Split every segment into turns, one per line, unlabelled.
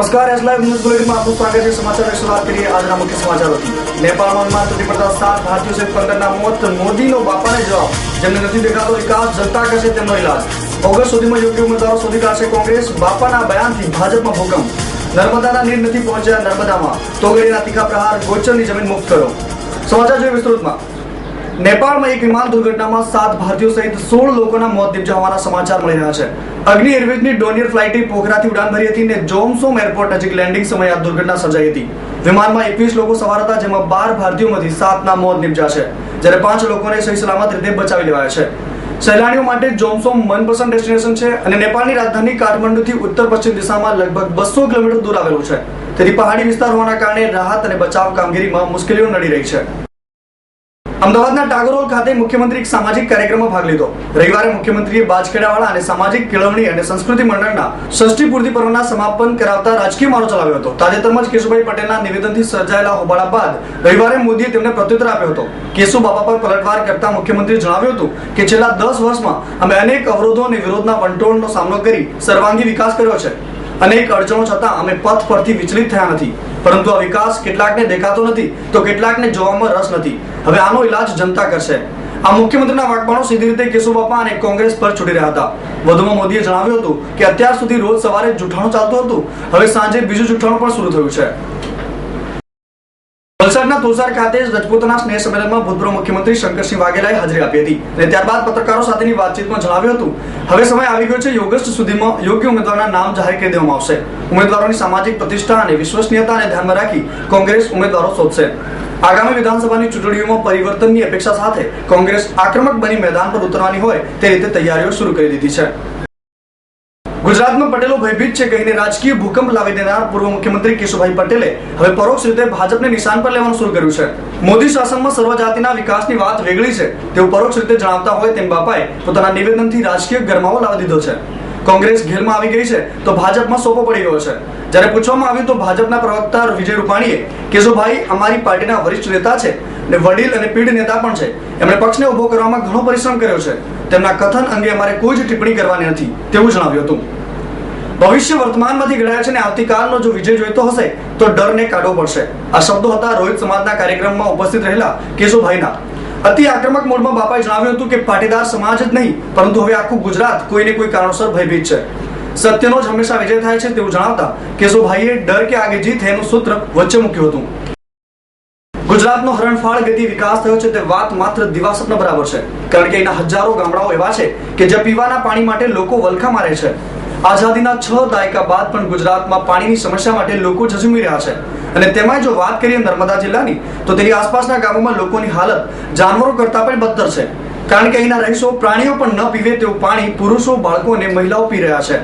નમસ્કાર, S live news બુલેટિનમાં આપનું સ્વાગત છે. સમાચાર શરૂઆત કરીએ આજના મુખ્ય સમાચારોથી. નેપાળમાં માં તૂટી પડતા સાત ભારતીયો સહિત પંદરના મોત મોદીનો બાપાને જવાબ. જેમને નથી દેખાતો વિકાસ જનતા કરશે તેમનો ઇલાજ ઓગસ્ટ સુધીમાં યોગ્ય ઉમેદવારો શોધી કાઢશે કોંગ્રેસ. બાપાના બયાનથી ભાજપમાં ભૂકંપ. નર્મદાના નીર નથી પહોંચ્યા નર્મદામાં. તોગડીના તીખા પ્રહાર ગોચરની જમીન મુક્ત કરો સમાચાર જોઈએ વિસ્તૃતમાં. નેપાળમાં એક વિમાન દુર્ઘટનામાં સાત ભારતીયો સહિત સોળ લોકોના મોત નીપજ્યા સમાચાર મળી રહ્યા છે. અગ્નિ એરવેઝની ડોનિયર ફ્લાઇટે પોખરાથી ઉડાન ભરી હતી અને જોમસોમ એરપોર્ટ નજીક લેન્ડિંગ સમયે આ દુર્ઘટના સર્જાઈ હતી. વિમાનમાં એકવીસ લોકો સવાર હતા, જેમાં બાર ભારતીયોમાંથી સાતના મોત નિપજ્યા છે, જ્યારે પાંચ લોકોને સહી સલામત રીતે બચાવી લેવાયા છે. સહેલાણીઓ માટે જોમસોમ મનપસંદ ડેસ્ટિનેશન છે અને નેપાળની રાજધાની કાઠમંડુથી ઉત્તર પશ્ચિમ દિશામાં લગભગ બસો કિલોમીટર દૂર આવેલું છે. તેથી પહાડી વિસ્તાર હોવાના કારણે રાહત અને બચાવ કામગીરીમાં મુશ્કેલીઓ નડી રહી છે. અમદાવાદના ટાગોરોલ ખાતે મુખ્યમંત્રી એક સામાજિક કાર્યક્રમમાં ભાગ લીધો. રવિવારે મુખ્યમંત્રીએ બાજખેડાવાળા અને સામાજિક કેળવણી અને સંસ્કૃતિ મંડળના ષષ્ઠી પૂર્તિ પર્વના સમાપન કરાવતા રાજકીય મારો ચલાવ્યો હતો. તાજેતરમાં જ કેશુભાઈ પટેલના નિવેદનથી સર્જાયેલા હોબાળા બાદ રવિવારે મોદીએ તેમને પ્રત્યુત્તર આપ્યો હતો. કેશુ બાપા પર પલટવાર કરતા મુખ્યમંત્રીએ જણાવ્યું હતું કે છેલ્લા દસ વર્ષમાં અમે અનેક અવરોધો અને વિરોધના વંટોળનો સામનો કરી સર્વાંગી વિકાસ કર્યો છે. અનેક અડચણો છતાં અમે પથ પરથી વિચલિત થયા નથી. પરંતુ આ વિકાસ કેટલાકને દેખાતો નથી, તો કેટલાકને જોવામાં રસ નથી. હવે આનો ઇલાજ જનતા કરશે. આ મુખ્યમંત્રીના વાગબાણો સીધી રીતે કેશુબાપા અને કોંગ્રેસ પર છૂટી રહ્યા હતા. વધુમાં મોદીએ જણાવ્યું હતું કે અત્યાર સુધી રોજ સવારે જૂઠાણું ચાલતું હતું. હવે સાંજે બીજું જૂઠાણું પણ શરૂ થયું છે. વલસાડના તુલસાર ખાતે રજપૂતના સ્નેહ સંમેલનમાં ભૂતપૂર્વ મુખ્યમંત્રી શંકરસિંહ વાઘેલાએ હાજરી આપી હતી અને ત્યારબાદ પત્રકારો સાથેની વાતચીતમાં જણાવ્યું હતું, હવે સમય આવી ગયો છે, ઓગસ્ટ સુધીમાં યોગ્ય ઉમેદવારના નામ જાહેર કરી દેવામાં આવશે. ઉમેદવારોની સામાજિક પ્રતિષ્ઠા અને વિશ્વસનીયતાને ધ્યાનમાં રાખી કોંગ્રેસ ઉમેદવારો શોધશે. આગામી વિધાનસભાની ચૂંટણીઓમાં પરિવર્તનની અપેક્ષા સાથે કોંગ્રેસ આક્રમક બની મેદાન પર ઉતરવાની હોય તે રીતે તૈયારીઓ શરૂ કરી દીધી છે. ગુજરાતમાં પટેલો ભયભીત છે કહીને રાજકીય ભૂકંપ લાવી દેનાર પૂર્વ મુખ્યમંત્રી કેશુભાઈ પટેલે હવે પરોક્ષ રીતે ભાજપને નિશાન પર લેવાનું શરૂ કર્યું છે. મોદી શાસનમાં સર્વજાતિના વિકાસની વાત વેગળી છે. તેવું પરોક્ષ રીતે જણાવતા હોય તેમ બાપાએ પોતાના નિવેદનથી રાજકીય ગરમાવો લાવી દીધો છે. કોંગ્રેસ ઘેરમાં આવી ગઈ છે તો ભાજપમાં સોપો પડી ગયો છે. જ્યારે પૂછવામાં આવ્યું તો ભાજપના પ્રવક્તા વિજય રૂપાણીએ કેશુભાઈ અમારી પાર્ટીના વરિષ્ઠ નેતા છે ને વડીલ અને પીઢ નેતા પણ છે. એમણે પક્ષને ઊભો કરવામાં ઘણો પરિશ્રમ કર્યો છે. તેમના કથન અંગે અમારે કોઈ જ ટિપ્પણી કરવાની નથી તેવું જણાવ્યું હતું. ભવિષ્ય વર્તમાનમાંથી ઘડાય છે અને આવતીકાલનો જો વિજય જોઈતો હશે, તો ડરને કાઢવો પડશે. આ શબ્દો હતા રોહિત સમાજના કાર્યક્રમમાં ઉપસ્થિત રહેલા કેશુભાઈના. અતિ આક્રમક મોડમાં બાપાએ જણાવ્યું હતું કે પાટીદાર સમાજ જ નહીં, પરંતુ હવે આખું ગુજરાત કોઈને કોઈ કારણોસર ભયભીત છે. સત્યનો જ હંમેશા વિજય થાય છે તેવું જણાવતા કેશુભાઈએ ડર કે આગે જીત એનું સૂત્ર વચ્ચે મૂક્યું હતું. ગુજરાતનો હરણફાળ ગતિ વિકાસ થયો છે તે વાત માત્ર દિવાસપના બરાબર છે. કારણ કે એના હજારો ગામડાઓ એવા છે કે જ્યાં પીવાના પાણી માટે લોકો વલખા મારે છે. આઝાદીના છ દાયકા બાદ પણ ગુજરાતમાં પાણીની સમસ્યા માટે લોકો ઝઝુમી રહ્યા છે અને તેમાં જો વાત કરીએ નર્મદા જિલ્લાની તો તેની આસપાસના ગામોમાં લોકોની હાલત જાનવરો કરતા પણ બદતર છે કારણ કે અહીંના રહીશો પ્રાણીઓ પણ ન પીવે તેવું પાણી પુરુષો બાળકો અને મહિલાઓ પી રહ્યા છે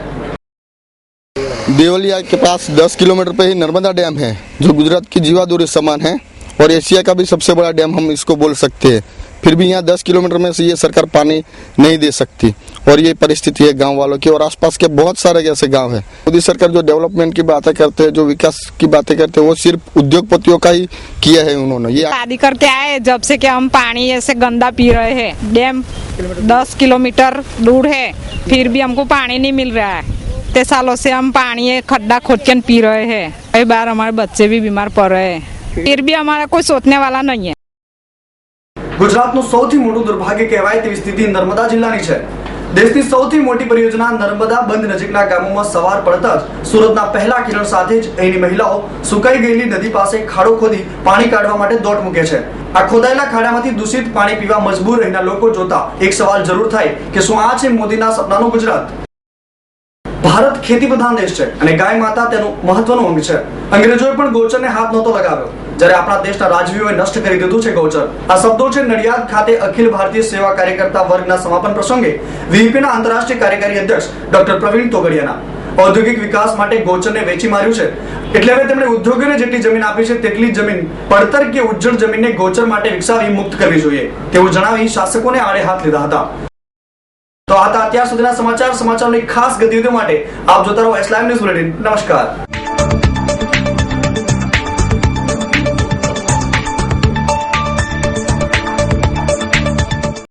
देवलिया के पास 10 किलोमीटर पे ही नर्मदा डैम है जो गुजरात की जीवा दूरी समान है और एशिया का भी सबसे बड़ा डैम हम इसको बोल सकते हैं फिर भी यहाँ 10 किलोमीटर में से ये सरकार पानी नहीं दे सकती। और ये परिस्थिति है गाँव वालों की और आसपास के बहुत सारे ऐसे गाँव है। मोदी सरकार जो डेवलपमेंट की बातें करते हैं, जो विकास की बातें करते हैं, वो सिर्फ़ उद्योगपतियों का ही किया है उन्होंने। ये
शादी करके आए, जब से कि हम पानी ऐसे गंदा पी रहे हैं। डैम दस किलोमीटर दूर है, फिर भी हमको पानी नहीं मिल रहा है। इतने सालों से हम पानी खड्डा खोद के पी रहे हैं। कई बार हमारे बच्चे भी बीमार पड़ रहे हैं। फिर भी हमारा कोई सोचने वाला नहीं है।
ગુજરાતનું સૌથી મોટું દુર્ભાગ્ય કહેવાય તેવી સ્થિતિ નર્મદા જિલ્લાની છે. દેશની સૌથી મોટી પરિયોજના નર્મદા બંધ નજીકના ગામોમાં સવાર પડતા જ સુરતના પહેલા કિરણ સાથે જ અહીંની મહિલાઓ સુકાઈ ગયેલી નદી પાસે ખાડો ખોદી પાણી કાઢવા માટે દોટ મૂકે છે. આ ખોદાયેલા ખાડામાંથી દૂષિત પાણી પીવા મજબૂર રહેના લોકો જોતા એક સવાલ જરૂર થાય કે શું આ છે મોદીના સપનાનું ગુજરાત? ભારત ખેતી પ્રધાન દેશ છે અને ગાય માતા તેનું મહત્વનું અંગ છે. અંગ્રેજોએ પણ ગોચરને હાથ નહોતો લગાવ્યો. જ્યારે આપણા દેશના રાજવીઓએ નષ્ટ કરી દીધું છે ગૌચર. આ શબ્દો છે નડિયાદ ખાતે અખિલ ભારતીય સેવા કાર્યકર્તા વર્ગના સમાપન પ્રસંગે વીપીના આંતરરાષ્ટ્રીય કાર્યકારી અધ્યક્ષ ડોક્ટર પ્રવીણ તોગડિયાના. ઔદ્યોગિક વિકાસ માટે ગૌચરને વેચી માર્યું છે. એટલે હવે તેમણે ઉદ્યોગોને જેટલી જમીન આપી છે, તેટલી જમીન પડતર કે ઉજ્જળ જમીનને ગોચર માટે વિકસાવી મુક્ત કરવી જોઈએ. તેવું જણાવી શાસકોને આડે હાથ લીધા હતા. તો આ અત્યાર સુધીના સમાચાર. સમાચારની ખાસ ગતિવિધિ માટે આપ જોતા રહો એસ લાઈવ ન્યૂઝ બુલેટિન નમસ્કાર.